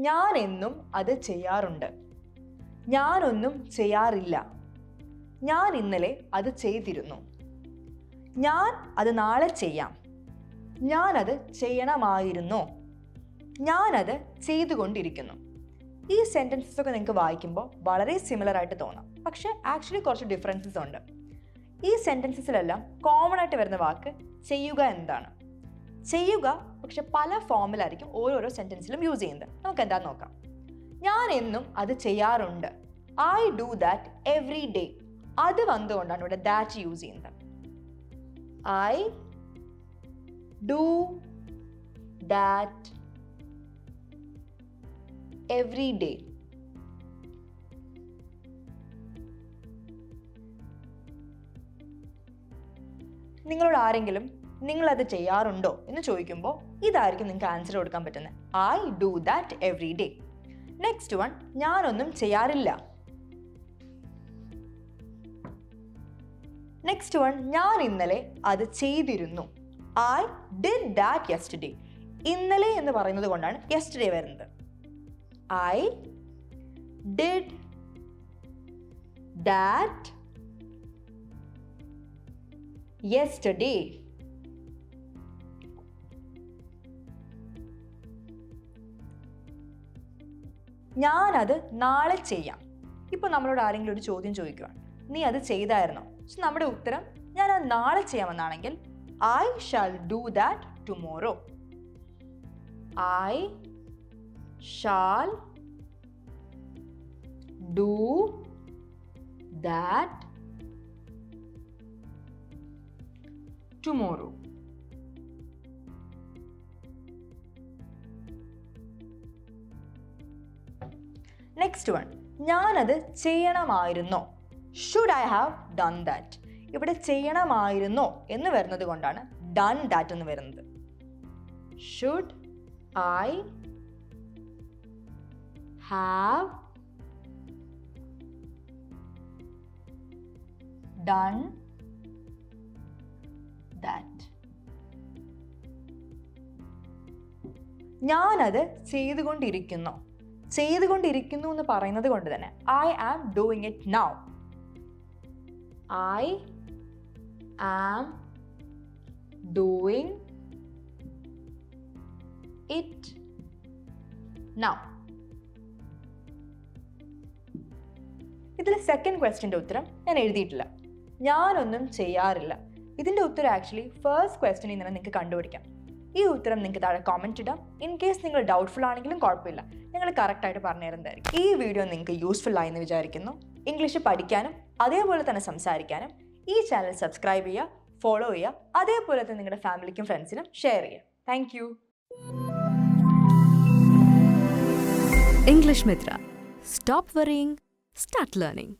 ഞാൻ എന്നും അത് ചെയ്യാറുണ്ട്. ഞാനൊന്നും ചെയ്യാറില്ല. ഞാൻ ഇന്നലെ അത് ചെയ്തിരുന്നു. ഞാൻ അത് നാളെ ചെയ്യാം. ഞാനത് ചെയ്യണമായിരുന്നു. ഞാനത് ചെയ്തുകൊണ്ടിരിക്കുന്നു. ഈ സെന്റൻസസ് ഒക്കെ നിങ്ങൾക്ക് വായിക്കുമ്പോൾ വളരെ സിമിലർ ആയിട്ട് തോന്നാം. പക്ഷേ ആക്ച്വലി കുറച്ച് ഡിഫറൻസസ് ഉണ്ട്. ഈ സെന്റൻസസിലെല്ലാം കോമൺ ആയിട്ട് വരുന്ന വാക്ക് ചെയ്യുക എന്താണ്? ചെയ്യുക പക്ഷെ പല ഫോമിലായിരിക്കും ഓരോരോ സെന്റൻസിലും യൂസ് ചെയ്യുന്നത്. നമുക്ക് എന്താ നോക്കാം. ഞാൻ എന്നും അത് ചെയ്യാറുണ്ട്. I do that every day അത് വന്നുകൊണ്ടാണ് ഇവിടെ ദാറ്റ് യൂസ് ചെയ്യുന്നത്. I do that every day നിങ്ങളോട് ആരെങ്കിലും നിങ്ങൾ അത് ചെയ്യാറുണ്ടോ എന്ന് ചോദിക്കുമ്പോൾ ഇതായിരിക്കും നിങ്ങൾക്ക് ആൻസർ കൊടുക്കാൻ പറ്റുന്നത് I do that every day next one ഞാനൊന്നും ചെയ്യാറില്ല. നെക്സ്റ്റ് വൺ ഞാൻ ഇന്നലെ അത് ചെയ്തിരുന്നു. ഐ ഡിഡ് ദാറ്റ് യെസ്റ്റർഡേ ഇന്നലെ എന്ന് പറയുന്നത് കൊണ്ടാണ് യെസ്റ്റർഡേ വരുന്നത്. ഐ ഡിഡ് ദാറ്റ് യെസ്റ്റർഡേ ഞാനത് നാളെ ചെയ്യാം. ഇപ്പോൾ നമ്മളോട് ആരെങ്കിലും ഒരു ചോദ്യം ചോദിക്കുകയാണ് നീ അത് ചെയ്തായിരുന്നോ? പക്ഷെ നമ്മുടെ ഉത്തരം ഞാൻ അത് നാളെ ചെയ്യാമെന്നാണെങ്കിൽ I shall do that tomorrow I shall do that tomorrow next one ഞാനത് ചെയ്യണമായിരുന്നോ? Should I have done that ഇവിടെ ചെയ്യണമായിരുന്നോ എന്ന് വരുന്നത് കൊണ്ടാണ് ഡൺ ദാറ്റ് എന്ന് വരുന്നത്. Should I have done that ഞാനത് ചെയ്തുകൊണ്ടിരിക്കുന്നു. ചെയ്തുകൊണ്ടിരിക്കുന്നു എന്ന് പറയുന്നത് കൊണ്ട് തന്നെ I am doing it now I am doing it now ഇതിൽ സെക്കൻഡ് ക്വസ്റ്റിന്റെ ഉത്തരം ഞാൻ എഴുതിയിട്ടില്ല. ഞാനൊന്നും ചെയ്യാറില്ല. ഇതിന്റെ ഉത്തരം ആക്ച്വലി ഫസ്റ്റ് ക്വസ്റ്റ്യൻ നിന്ന് നിങ്ങൾക്ക് കണ്ടുപിടിക്കാം. ഈ ഉത്തരം നിങ്ങൾക്ക് താഴെ കോമെന്റ് ഇടാം. ഇൻ കേസ് നിങ്ങൾ ഡൗട്ട്ഫുൾ ആണെങ്കിലും കുഴപ്പമില്ല. ഞങ്ങൾ കറക്റ്റായിട്ട് പറഞ്ഞു തരുന്നതായിരിക്കും ഈ വീഡിയോ നിങ്ങൾക്ക് യൂസ്ഫുൾ ആയി എന്ന് വിചാരിക്കുന്നു. ഇംഗ്ലീഷ് പഠിക്കാനും അതേപോലെ തന്നെ സംസാരിക്കാനും ഈ ചാനൽ സബ്സ്ക്രൈബ് ചെയ്യുക ഫോളോ ചെയ്യുക അതേപോലെ തന്നെ നിങ്ങളുടെ ഫാമിലിക്കും ഫ്രണ്ട്സിനും ഷെയർ ചെയ്യുക. Thank you English Mitra. Stop worrying, start learning.